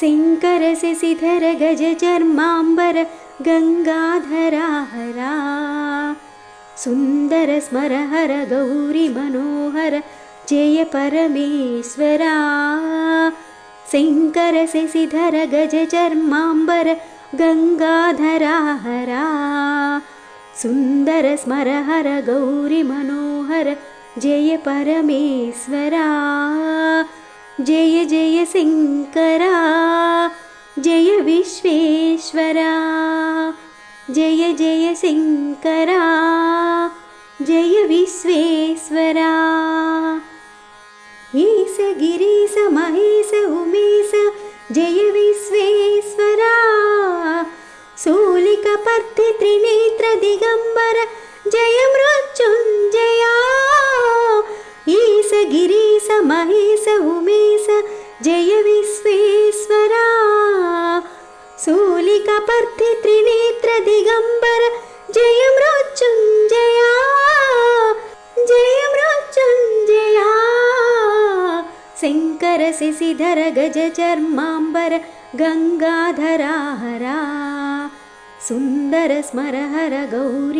शङ्करशशिधर गज चर्माम्बर गङ्गाधरा सुन्दर स्मर हर गौरि मनोहर जय परमेश्वरा शङ्करशशिधर गज चर्माम्बर गङ्गाधरा सुन्दर स्मर हर गौरि मनोहर जय परमेश्वरा जय जय शङ्करा जय विश्वेश्वरा जय जय शङ्करा जय विश्वेश्वरा ईश गिरीश महेश उमेश जय विश्वेश्वरा सोलिकपर्ति त्रिनेत्र दिगम्बर जय मृत्युञ्जया ईश गिरीश महेश जय विश्वेश्वरा। सोलिकपर्ति त्रिनेत्र दिगम्बर जय मृत्युञ्जया। जय मृत्युञ्जया। शङ्कर शिशिधर गज चर्माम्बर गङ्गाधरा हरा सुन्दर स्मर हर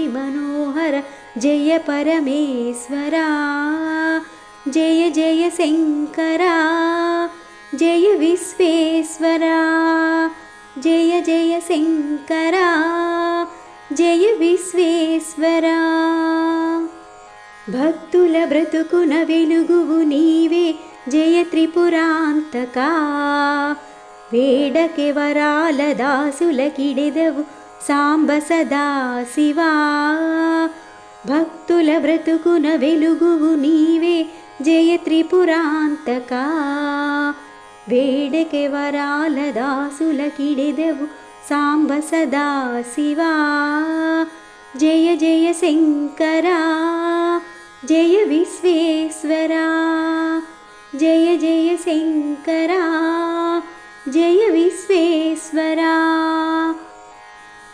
मनोहर जय परमेश्वरा జయ జయ శంకరా జయ విశ్వేశ్వరా జయ జయ శంకరా జయ విశ్వేశ్వరా. భక్తుల బ్రతుకున వెలుగువు నీవే జయ త్రిపురాంతకా. వేడకె వరాల దాసుల కిడెదవు సాంబ సదా శివా. భక్తుల బ్రతుకున వెలుగువు నీవే जय त्रिपुरान्तका। बेडके वरालदासुलकिडिदेव साम्ब सदासिवा जय जय शङ्करा जय विश्वेश्वरा। जय जय शङ्करा जय विश्वेश्वरा।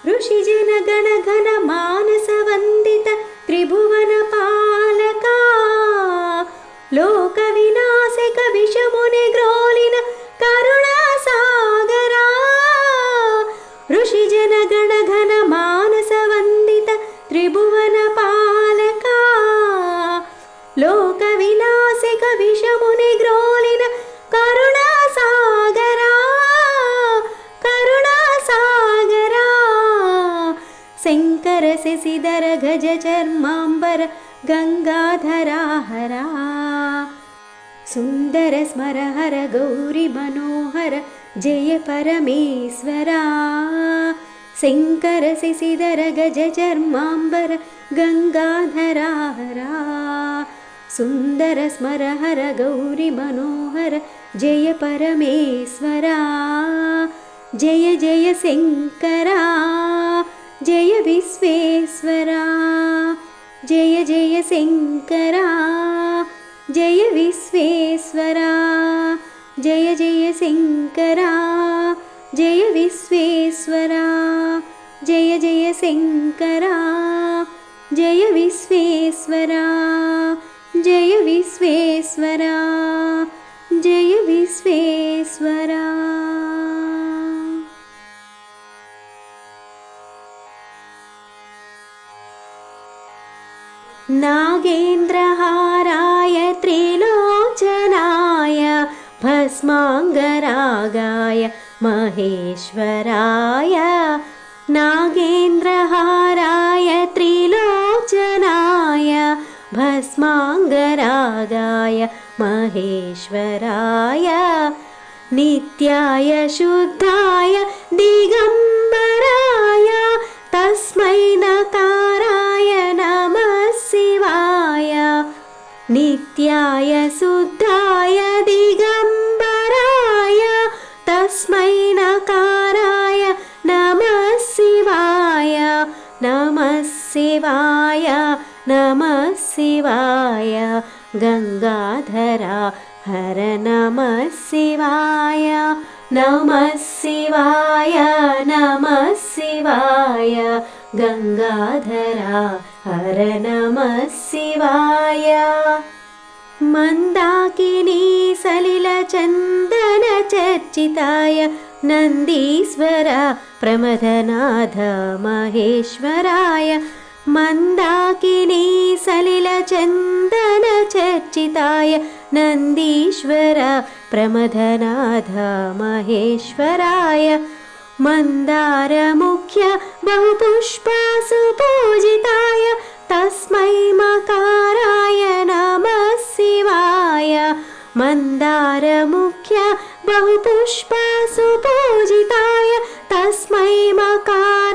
ऋषिजनगणगणमानसवन्दित त्रिभुवनपा లోక వినాశక విషముని గ్రోలిన కరుణాసాగరా. ఋషిజన గణఘన మానస వందిత త్రిభువన పాలక. లోక వినాశక విషముని గ్రోలిన కరుణాసాగరా. కరుణాసాగరా. శంకర శశిధ स्मर हर गौरि मनोहर जय परमेश्वरा शङ्कर शशिधर गज चर्माम्बर गङ्गाधरा हरा सुन्दर स्मर हर गौरि मनोहर जय परमेश्वरा जय जय शङ्करा जय विश्वेश्वरा जय जय शङ्करा जय विश्वेश्वरा जय जय शङ्करा जय विश्वेश्वरा जय जय शङ्करा जय विश्वेश्वरा जय विश्वेश्वरा जय विश्वेश्वरा। नागेन्द्रहाराय भस्माङ्गरागाय महेश्वराय नागेन्द्रहाराय त्रिलोचनाय भस्माङ्गरागाय महेश्वराय नित्याय शुद्धाय दिगम्बराय तस्मै नकाराय नमः शिवाय नित्याय शुद्धाय शिवाय नमः शिवाय गङ्गाधरा हर नमः शिवाय नमः शिवाय नमः शिवाय गङ्गाधरा हर नमः शिवाय मन्दाकिनी सलिलचन्दन चर्चिताय नन्दीश्वर प्रमथनाथ महेश्वराय मन्दाकिनी सलिलचन्दनचर्चिताय नन्दीश्वर प्रमथनाथ महेश्वराय मन्दारमुख्य बहुपुष्पासु पूजिताय तस्मै मकाराय नमः शिवाय मन्दारमुख्य बहुपुष्पासु पूजिताय तस्मै मकाराय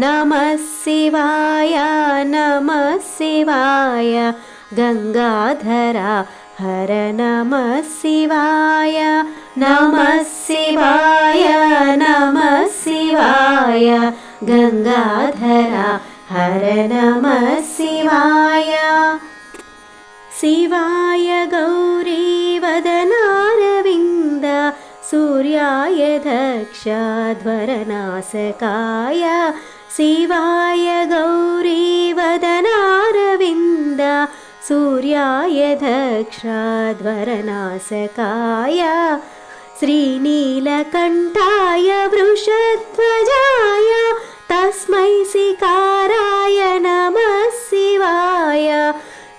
नमः शिवाय नमः शिवाय गङ्गाधरा हर नमः शिवाय नमः शिवाय नमः शिवाय गङ्गाधरा हर नमः शिवाय शिवाय गौरीवदनारविन्द सूर्याय दक्षध्वरनाशकाय शिवाय गौरीवदनारविन्द सूर्याय दक्षध्वरनाशकाय श्रीनीलकण्ठाय वृषध्वजाय तस्मै सिकाराय नमः शिवाय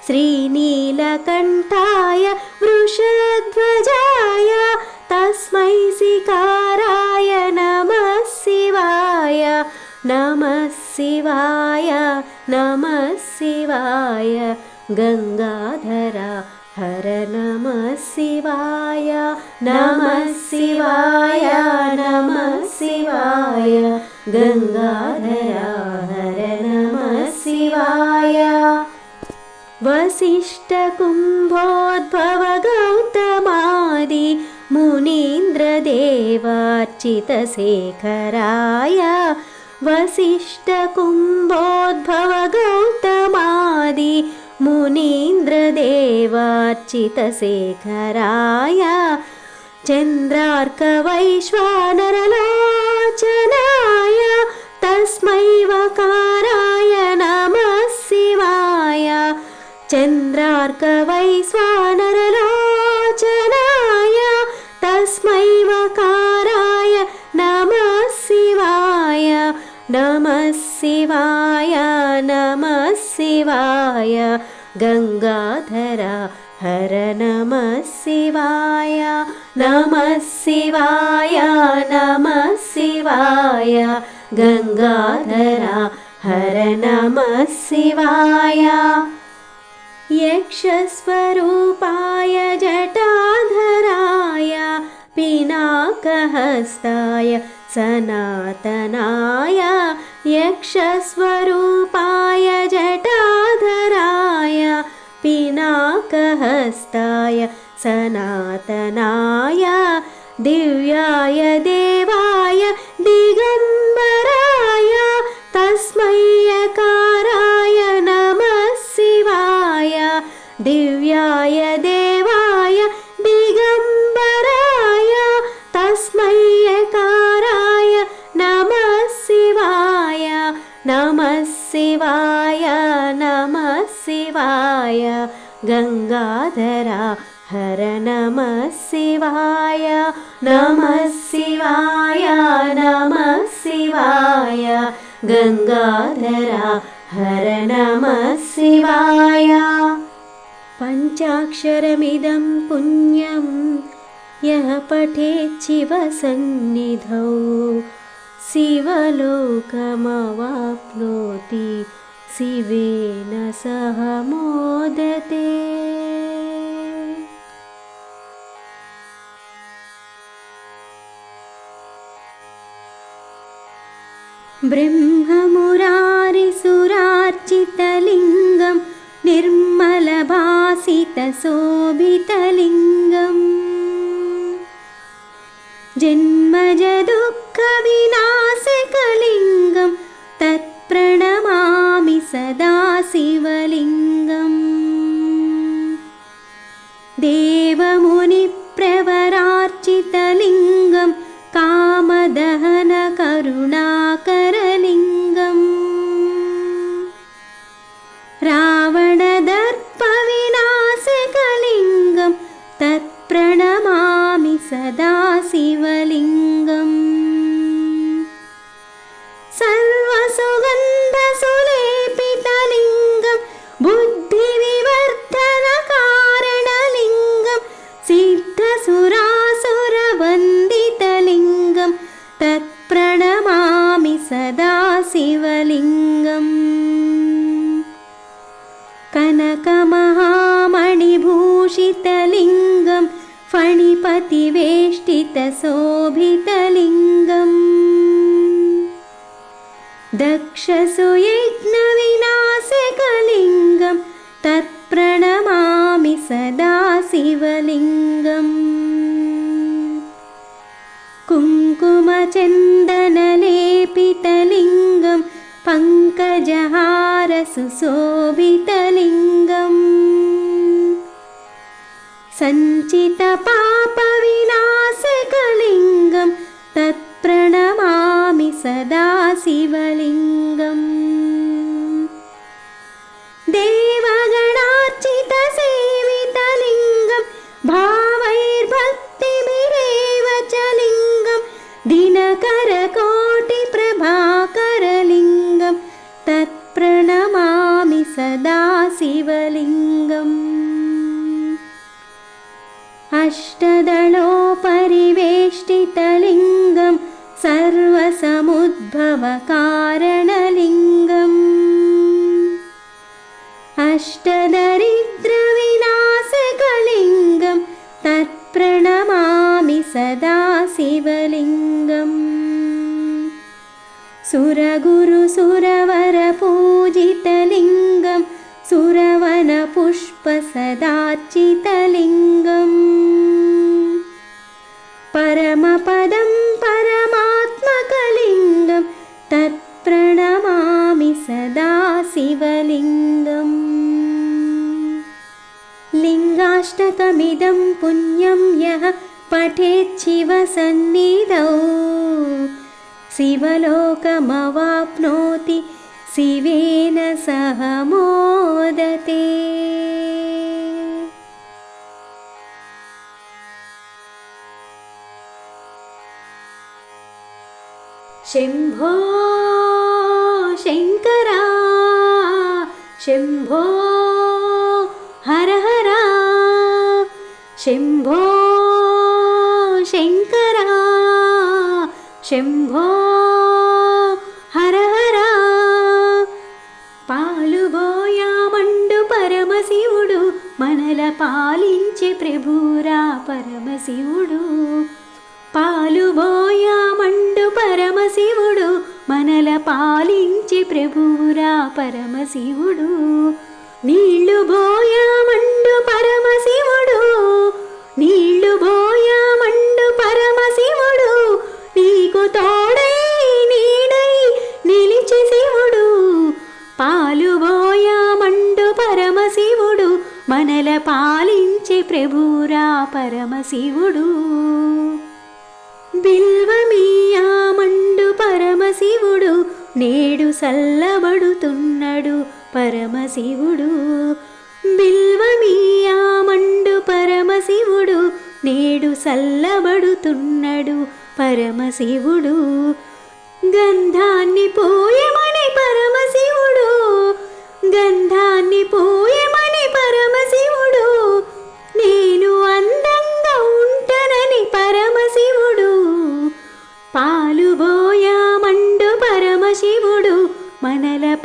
श्रीनीलकण्ठाय वृषध्वजाय तस्मै सिकाराय नमः शिवाय नमः शिवाय नमः शिवाय गङ्गाधरा हर नमः शिवाय नमः शिवाय नमः शिवाय गङ्गाधरा हर नमः शिवाय। वसिष्ठकुम्भोद्भव गौतमादि मुनीन्द्रदेवार्चितशेखराय वसिष्ठकुम्भोद्भव गौतमादि मुनीन्द्रदेवार्चितशेखराय चन्द्रार्कवैश्वानरलोचनाय तस्मै वकाराय नमः शिवाय चन्द्रार्कवैश्वानरलोचनाय नमः शिवाय नमः शिवाय गङ्गाधरा हर नमः शिवाय नमः शिवाय नमः शिवाय गङ्गाधरा हर नमः शिवाय। यक्षस्वरूपाय जटाधराय पिनाकहस्ताय सनातनाय यक्षस्वरूपाय जटाधराय पिनाकहस्ताय सनातनाय दिव्याय देवाय गङ्गाधरा हर नमः शिवाय नमः शिवाय नमः शिवाय। गङ्गाधरा हर नमः शिवाय। पञ्चाक्षरमिदं पुण्यं यः पठेत् शिवसन्निधौ शिवलोकमवाप्नोति शिवेन सह मोदते। ब्रह्ममुरारिसुरार्चितलिङ्गं निर्मलभासितशोभितलिङ्गम्। जन्मजदुःखविनाशकलिङ्गं तत्प्रणमामि सदा सञ्चितपापविनाशकलिङ्गं तत्प्रणमामि सदा सर्वसमुद्भवकारणलिङ्गम् अष्टदरिद्रविनाशकलिङ्गं तत्प्रणमामि सदा शिवलिङ्गम् सुरगुरुसुरवरपूजितलिङ्गं शिवलोकमवाप्नोति शिवेन सह मोदते। शम्भो शङ्करा शम्भो हर हर शम्भो శంభో హర పాలుబోయామండు పరమశివుడు మనల పాలించే ప్రభురా పరమశివుడు. పాలుబోయామండు పరమశివుడు మనల పాలించే ప్రభురా పరమశివుడు. నీళ్ళు బోయామండు పరమశివుడు నీ పాలించే ప్రభురా పరమశివుడు. బిల్వమీయామండు పరమశివుడు నేడు సల్లబడుతున్నాడు పరమశివుడు. బిల్వమీయామండు పరమశివుడు నేడు సల్లబడుతున్నాడు పరమశివుడు. గంధాన్ని పోయమని పరమశివుడు గంధాన్ని పోయ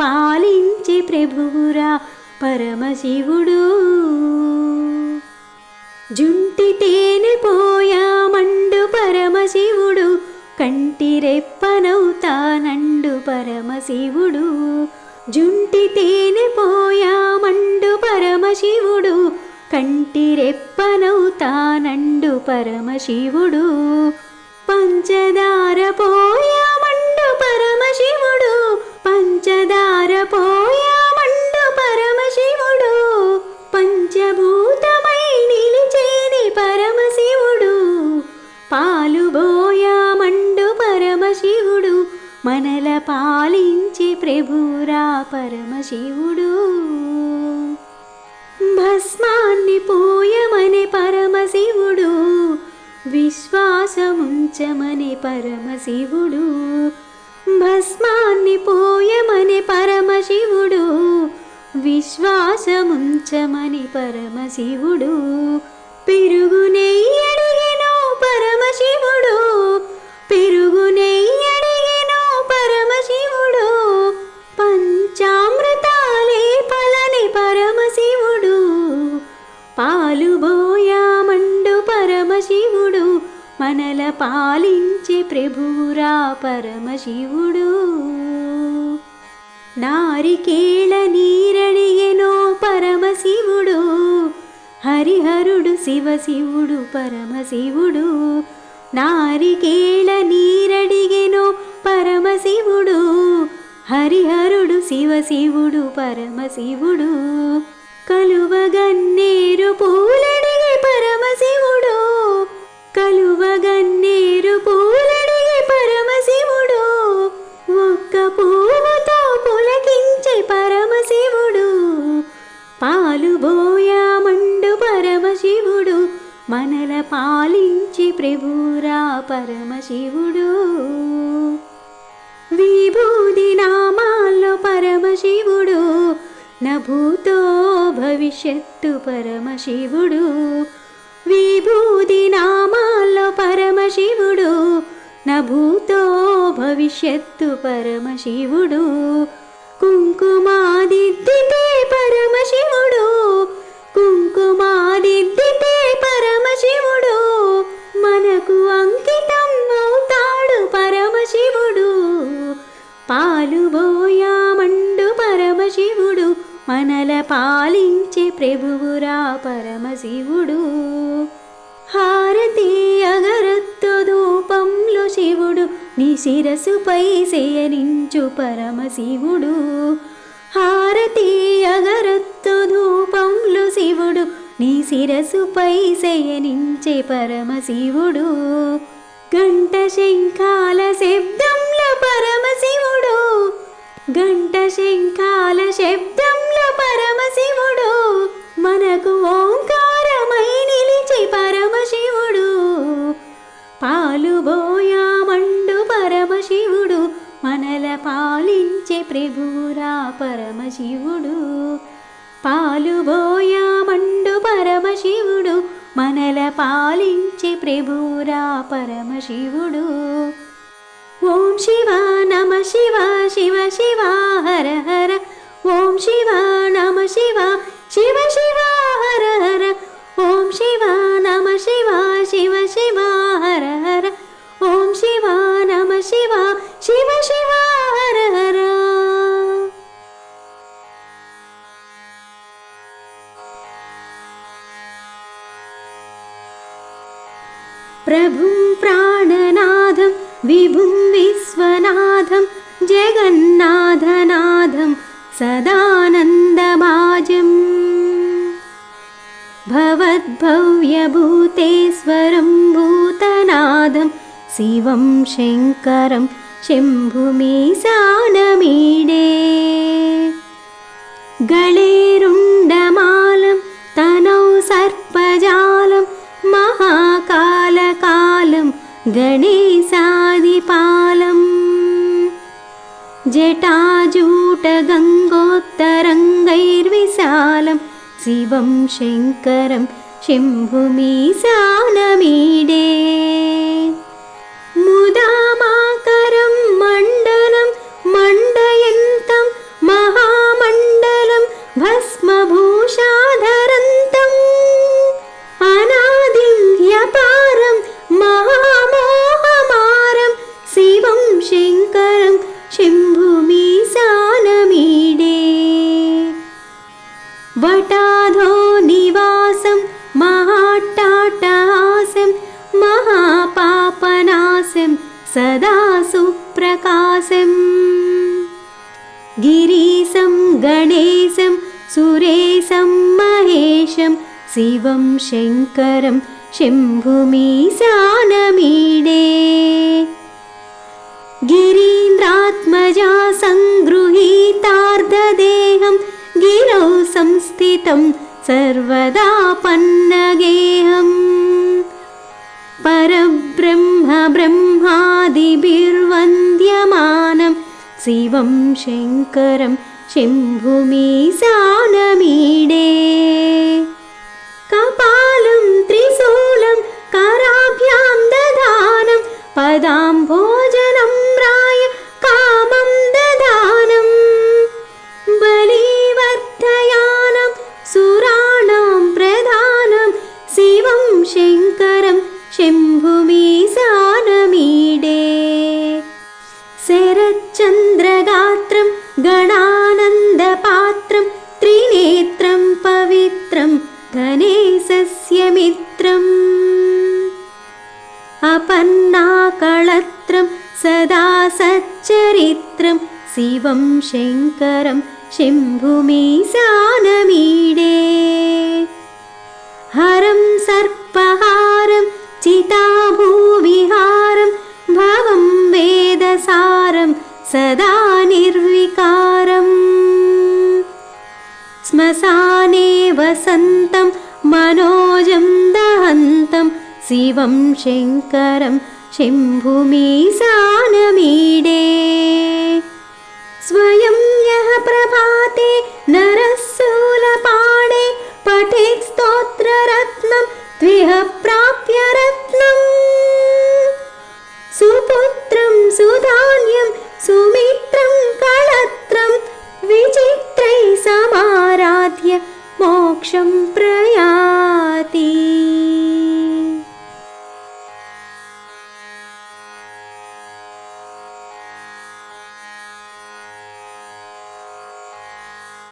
పాలించే ప్రభువురా పరమశివుడు. జుంటి తేనె పోయామండు పరమశివుడు కంటి రెప్పనవుతానండు పరమశివుడు. జుంటి తేనె పోయామండు పరమశివుడు కంటి రెప్పనవుతానండు పరమశివుడు. పంచదార పోయా పాలించే ప్రభురా పరమశివుడు. భస్మాన్ని పోయమని పరమశివుడు విశ్వాసముంచమని పరమశివుడు. భస్మాన్ని పోయమని పరమశివుడు విశ్వాసముంచమని పరమశివుడు. పెరుగు నెయ్యడిగెను పరమశివుడు పెరుగు మనల పాలించే ప్రభువురా పరమశివుడు. నారికేళ నీరడిగెనో పరమశివుడు. హరిహరుడు శివశివుడు పరమశివుడు. నారికేళ నీరడిగెనో పరమశివుడు. హరిహరుడు శివశివుడు పరమశివుడు. కలువగన్నేరు పూలడిగే పరమశివుడు. కలువగన్నేరు పూలడిగి పరమశివుడు. ఒక్క పువ్వుతో పులకించే పరమశివుడు. పాలుబోయామండు పరమశివుడు. మనల పాలించి ప్రభురా పరమశివుడు. విభూది నామాల్లో పరమశివుడు. నభూతో భవిష్యత్తు పరమశివుడు. విభూది నామాల్లో పరమశివుడు నభూతో భవిష్యత్తు పరమశివుడు. కుంకుమాదిద్దితే పరమశివుడు కుంకుమాదిద్దితే పరమశివుడు. మనకు అంకితం అవుతాడు పరమశివుడు. పాలుబో పాలించే ప్రభువురా పరమశివుడు. హారతి అగరత్తు ధూపంలో శివుడు నీ శిరసుపై శయనించు పరమశివుడు. హారతి అగరత్తు ధూపంలో శివుడు నీ శిరసుపై శయనించే పరమశివుడు. గంట శంఖాల శబ్దంలో పరమశివుడు గంట శంఖాల శబ్దం పరమశివుడు. మనకు ఓంకారమై నిలిచి పరమశివుడు. పాలుబోయామండు పరమశివుడు. మనల పాలించే ప్రభురా పరమశివుడు. పాలుబోయామండు పరమశివుడు. మనల పాలించే ప్రభురా పరమశివుడు. ఓం శివ నమ శివ శివ శివ హర హర ॐ शिवा नम शिवा शिव शिवा हर हर। ॐ शिवा हर हर। प्रभुं प्राणनाथं विभुं विश्वनाथं जगन्नाथनाथम् सदानन्दभाजम् भवद्भव्यभूतेश्वरं भूतनादं शिवं शङ्करं शम्भुमीशानमीडे। गळेरुण्डमालं तनौ सर्पजालं महाकालकालं गणेशादिपालम् जटाजूटगङ्गोत्तरङ्गैर्विशालं शिवं शङ्करं शम्भुमीशानमीडे मुदामाकरं सर्वदा पन्नगेहम् परब्रह्म ब्रह्मादिभिर्वन्द्यमानं शिवं शङ्करं शम्भुमीशानमीडे। कपालं त्रिशूलं कराभ्यां दधानं पदाम्भोजनं शिवं शङ्करं शम्भुमीशानमीडे स्वयं यः प्रभाते नरः शूलपाणे पठेत् स्तोत्ररत्नं त्विह प्राप्य रत्नम् सुपुत्रं सुधान्यं सुमित्रं कळत्रं विचित्रै समाराध्य मोक्षं प्र